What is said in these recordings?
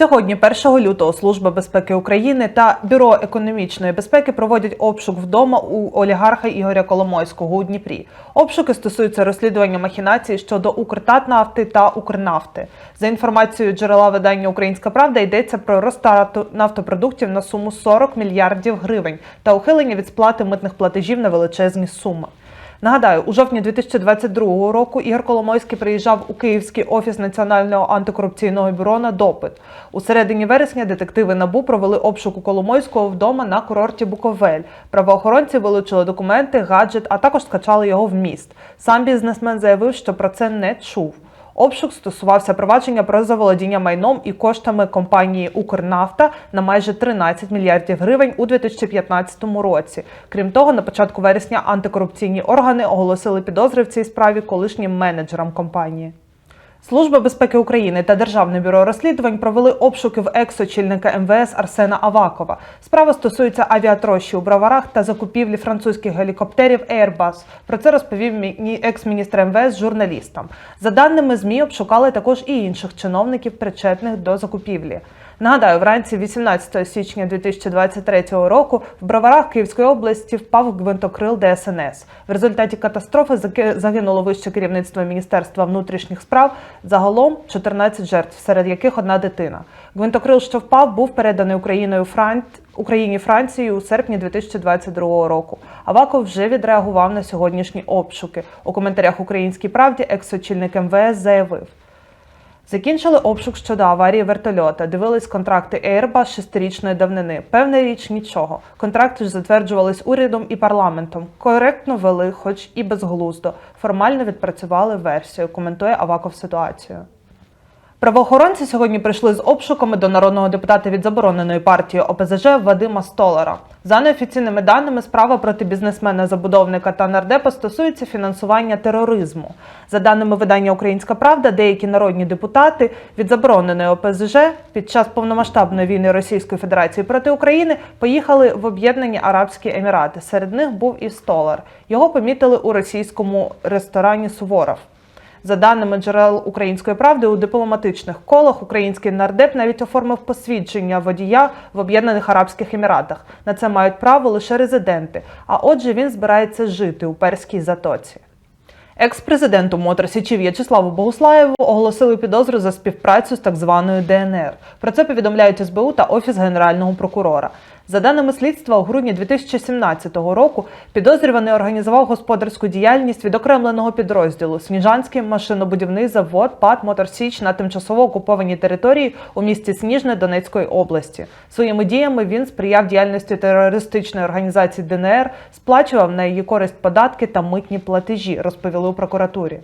Сьогодні, 1 лютого, Служба безпеки України та Бюро економічної безпеки проводять обшук вдома у олігарха Ігоря Коломойського у Дніпрі. Обшуки стосуються розслідування махінацій щодо Укртатнафти та Укрнафти. За інформацією джерела видання Українська Правда йдеться про розтрату нафтопродуктів на суму 40 мільярдів гривень та ухилення від сплати митних платежів на величезні суми. Нагадаю, у жовтні 2022 року Ігор Коломойський приїжджав у Київський офіс Національного антикорупційного бюро на допит. У середині вересня детективи НАБУ провели обшук у Коломойського вдома на курорті Буковель. Правоохоронці вилучили документи, гаджет, а також скачали його в міст. Сам бізнесмен заявив, що про це не чув. Обшук стосувався провадження про заволодіння майном і коштами компанії Укрнафта на майже 13 мільярдів гривень у 2015 році. Крім того, на початку вересня антикорупційні органи оголосили підозри в цій справі колишнім менеджерам компанії. Служба безпеки України та Державне бюро розслідувань провели обшуки в екс-очільника МВС Арсена Авакова. Справа стосується авіатрощі у броварах та закупівлі французьких гелікоптерів Airbus. Про це розповів екс-міністр МВС журналістам. За даними ЗМІ, обшукали також і інших чиновників, причетних до закупівлі. Нагадаю, вранці 18 січня 2023 року в броварах Київської області впав гвинтокрил ДСНС. В результаті катастрофи загинуло вище керівництво Міністерства внутрішніх справ. Загалом 14 жертв, серед яких одна дитина. Гвинтокрил, що впав, був переданий Україною Франц... Україні Францією у серпні 2022 року. Аваков вже відреагував на сьогоднішні обшуки. У коментарях Українській правді екс-очільник МВС заявив. Закінчили обшук щодо аварії вертольота. Дивились контракти Airbus шестирічної давнини. Певна річ нічого. Контракти ж затверджувались урядом і парламентом. Коректно вели, хоч і безглуздо. Формально відпрацювали версію. Коментує Аваков ситуацію. Правоохоронці сьогодні прийшли з обшуками до народного депутата від забороненої партії ОПЗЖ Вадима Столара. За неофіційними даними, справа проти бізнесмена-забудовника та нардепа стосується фінансування тероризму. За даними видання Українська Правда, деякі народні депутати від забороненої ОПЗЖ під час повномасштабної війни Російської Федерації проти України поїхали в Об'єднані Арабські Емірати. Серед них був і Столар. Його помітили у російському ресторані Суворов. За даними джерел української правди, у дипломатичних колах український нардеп навіть оформив посвідчення водія в Об'єднаних Арабських Еміратах. На це мають право лише резиденти. А отже, він збирається жити у перській затоці. Екс-президенту Моторсічі В'ячеславу Богуслаєву оголосили підозру за співпрацю з так званою ДНР. Про це повідомляють СБУ та Офіс Генерального прокурора. За даними слідства, у грудні 2017 року підозрюваний організував господарську діяльність відокремленого підрозділу Сніжанський машинобудівний завод ПАТ Моторсіч на тимчасово окупованій території у місті Сніжне Донецької області. Своїми діями він сприяв діяльності терористичної організації ДНР, сплачував на її користь податки та митні платежі, розповіли у прокуратурі.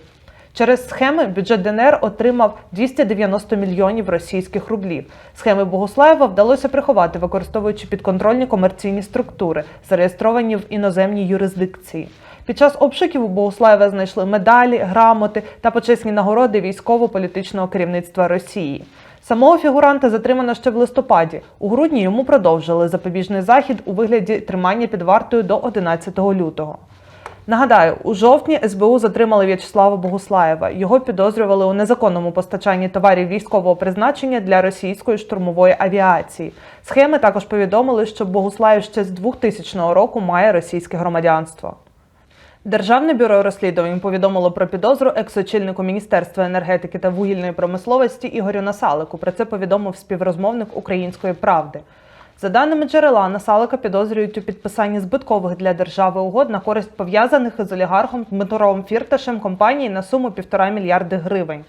Через схеми бюджет ДНР отримав 290 мільйонів російських рублів. Схеми Богуслаєва вдалося приховати, використовуючи підконтрольні комерційні структури, зареєстровані в іноземній юрисдикції. Під час обшуків у Богуслаєва знайшли медалі, грамоти та почесні нагороди військово-політичного керівництва Росії. Самого фігуранта затримано ще в листопаді. У грудні йому продовжили запобіжний захід у вигляді тримання під вартою до 11 лютого. Нагадаю, у жовтні СБУ затримали В'ячеслава Богуслаєва. Його підозрювали у незаконному постачанні товарів військового призначення для російської штурмової авіації. Схеми також повідомили, що Богуслаєв ще з 2000 року має російське громадянство. Державне бюро розслідувань повідомило про підозру екс-очільнику Міністерства енергетики та вугільної промисловості Ігорю Насалику. Про це повідомив співрозмовник Української правди. За даними джерела, Насалика підозрюють у підписанні збиткових для держави угод на користь пов'язаних із олігархом Дмитром Фірташем компанії на суму півтора мільярди гривень.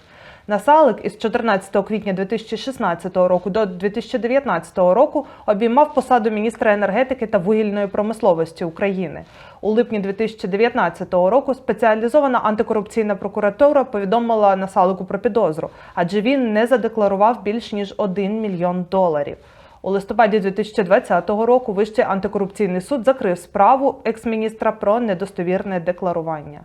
Насалик із 14 квітня 2016 року до 2019 року обіймав посаду міністра енергетики та вугільної промисловості України. У липні 2019 року спеціалізована антикорупційна прокуратура повідомила Насалику про підозру, адже він не задекларував більш ніж 1 мільйон доларів. У листопаді 2020 року Вищий антикорупційний суд закрив справу екс-міністра про недостовірне декларування.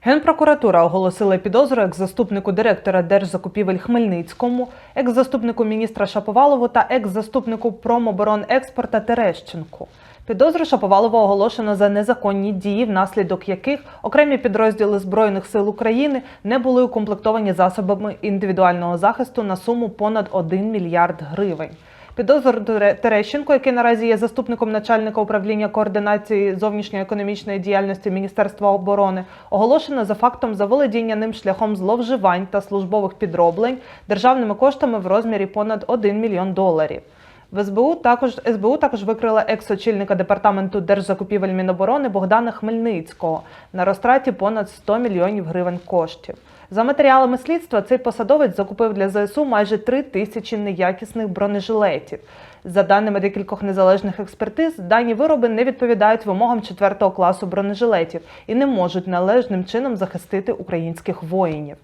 Генпрокуратура оголосила підозру екс-заступнику директора Держзакупівель Хмельницькому, екс-заступнику міністра Шаповалову та екс-заступнику промоборонекспорта Терещенку. Підозру Шаповалова оголошено за незаконні дії, внаслідок яких окремі підрозділи Збройних сил України не були укомплектовані засобами індивідуального захисту на суму понад 1 мільярд гривень. Підозр Тере- Терещенко, який наразі є заступником начальника управління координації зовнішньоекономічної діяльності Міністерства оборони, оголошено за фактом заволодіння ним шляхом зловживань та службових підроблень державними коштами в розмірі понад 1 мільйон доларів. В СБУ також СБУ також викрила екс-очільника департаменту держзакупівель Міноборони Богдана Хмельницького на розтраті понад 100 мільйонів гривень коштів. За матеріалами слідства, цей посадовець закупив для ЗСУ майже три тисячі неякісних бронежилетів. За даними декількох незалежних експертиз, дані вироби не відповідають вимогам 4 класу бронежилетів і не можуть належним чином захистити українських воїнів.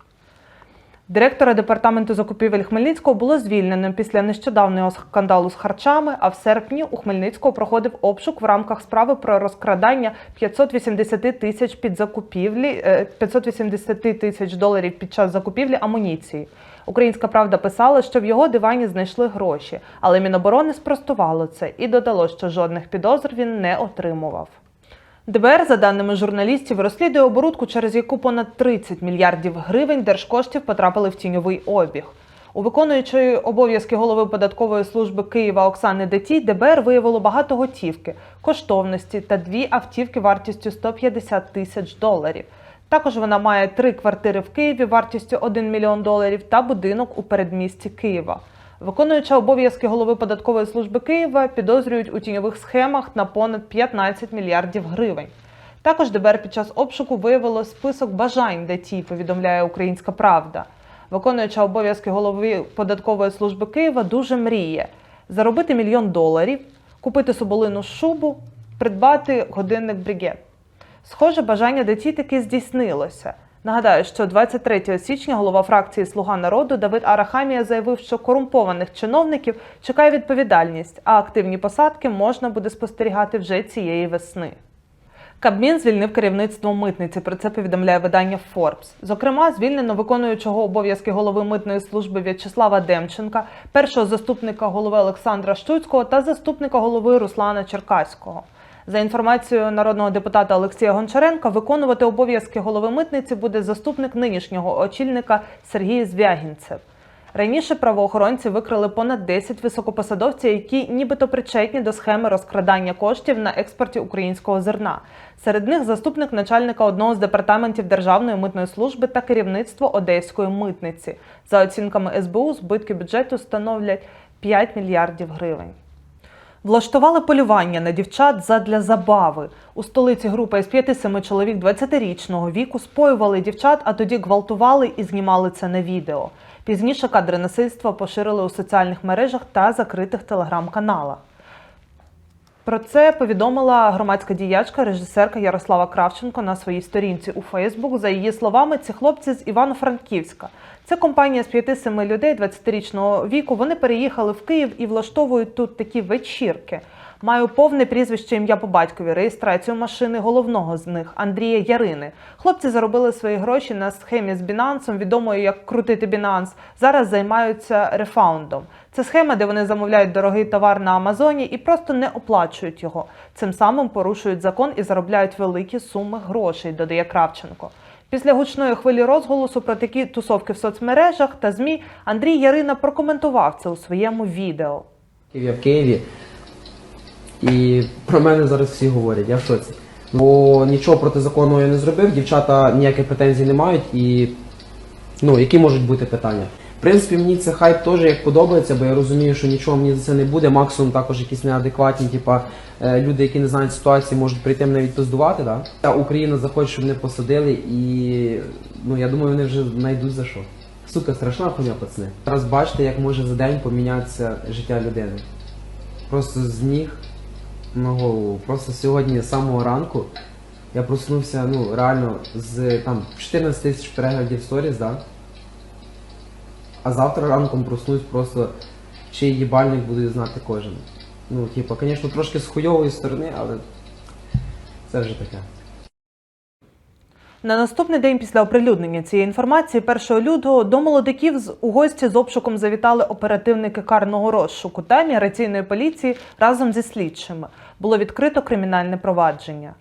Директора департаменту закупівель Хмельницького було звільнено після нещодавнього скандалу з харчами. А в серпні у Хмельницького проходив обшук в рамках справи про розкрадання 580 тисяч під закупівлі е, 580 тисяч доларів під час закупівлі амуніції. Українська правда писала, що в його дивані знайшли гроші, але Міноборони спростувало це і додало, що жодних підозр він не отримував. ДБР, за даними журналістів, розслідує оборудку, через яку понад 30 мільярдів гривень держкоштів потрапили в тіньовий обіг. У виконуючої обов'язки голови податкової служби Києва Оксани Детій ДБР виявило багато готівки, коштовності та дві автівки вартістю 150 тисяч доларів. Також вона має три квартири в Києві вартістю 1 мільйон доларів та будинок у передмісті Києва. Виконуюча обов'язки голови податкової служби Києва підозрюють у тіньових схемах на понад 15 мільярдів гривень. Також ДБР під час обшуку виявило список бажань ДТІ, повідомляє Українська Правда. Виконуюча обов'язки голови податкової служби Києва дуже мріє заробити мільйон доларів, купити соболину шубу, придбати годинник бригет. Схоже, бажання ДТІ таки здійснилося. Нагадаю, що 23 січня голова фракції Слуга народу Давид Арахамія заявив, що корумпованих чиновників чекає відповідальність, а активні посадки можна буде спостерігати вже цієї весни. Кабмін звільнив керівництво митниці. Про це повідомляє видання Forbes. Зокрема, звільнено виконуючого обов'язки голови митної служби В'ячеслава Демченка, першого заступника голови Олександра Щуцького та заступника голови Руслана Черкаського. За інформацією народного депутата Олексія Гончаренка, виконувати обов'язки голови митниці буде заступник нинішнього очільника Сергій Звягінцев. Раніше правоохоронці викрили понад 10 високопосадовців, які нібито причетні до схеми розкрадання коштів на експорті українського зерна. Серед них заступник начальника одного з департаментів Державної митної служби та керівництво Одеської митниці. За оцінками СБУ, збитки бюджету становлять 5 мільярдів гривень. Влаштували полювання на дівчат задля забави. У столиці група із 5-7 чоловік 20-річного віку споювали дівчат, а тоді гвалтували і знімали це на відео. Пізніше кадри насильства поширили у соціальних мережах та закритих телеграм-каналах. Про це повідомила громадська діячка, режисерка Ярослава Кравченко на своїй сторінці у Фейсбук. За її словами, ці хлопці з Івано-Франківська. Це компанія з 5-7 людей 20-річного віку. Вони переїхали в Київ і влаштовують тут такі вечірки. Маю повне прізвище ім'я по батькові, реєстрацію машини головного з них Андрія Ярини. Хлопці заробили свої гроші на схемі з Бінансом, відомою як крутити Бінанс. Зараз займаються рефаундом. Це схема, де вони замовляють дорогий товар на Амазоні і просто не оплачують його. Цим самим порушують закон і заробляють великі суми грошей, додає Кравченко. Після гучної хвилі розголосу про такі тусовки в соцмережах та ЗМІ Андрій Ярина прокоментував це у своєму відео. Я в Києві. І про мене зараз всі говорять, я в шоці. Бо нічого протизаконного я не зробив, дівчата ніяких претензій не мають і ну, які можуть бути питання. В принципі, мені це хайп теж як подобається, бо я розумію, що нічого мені за це не буде. Максимум також якісь неадекватні, типа е, люди, які не знають ситуації, можуть прийти мене відпиздувати. Да? Та Україна захоче, щоб мене посадили, і ну я думаю, вони вже знайдуть за що. Сука, страшна хуйня, пацани. Зараз бачите, як може за день помінятися життя людини. Просто з ніг на голову. Просто сьогодні з самого ранку я проснувся, ну, реально, з там 14 тисяч переглядів сторіс, да? А завтра ранком проснусь просто чий їбальник буде знати кожен. Ну, типу, звісно, трошки з хуйової сторони, але це вже таке. На наступний день після оприлюднення цієї інформації 1 лютого до молодиків з у гості з обшуком завітали оперативники карного розшуку та міграційної поліції разом зі слідчими. Було відкрито кримінальне провадження.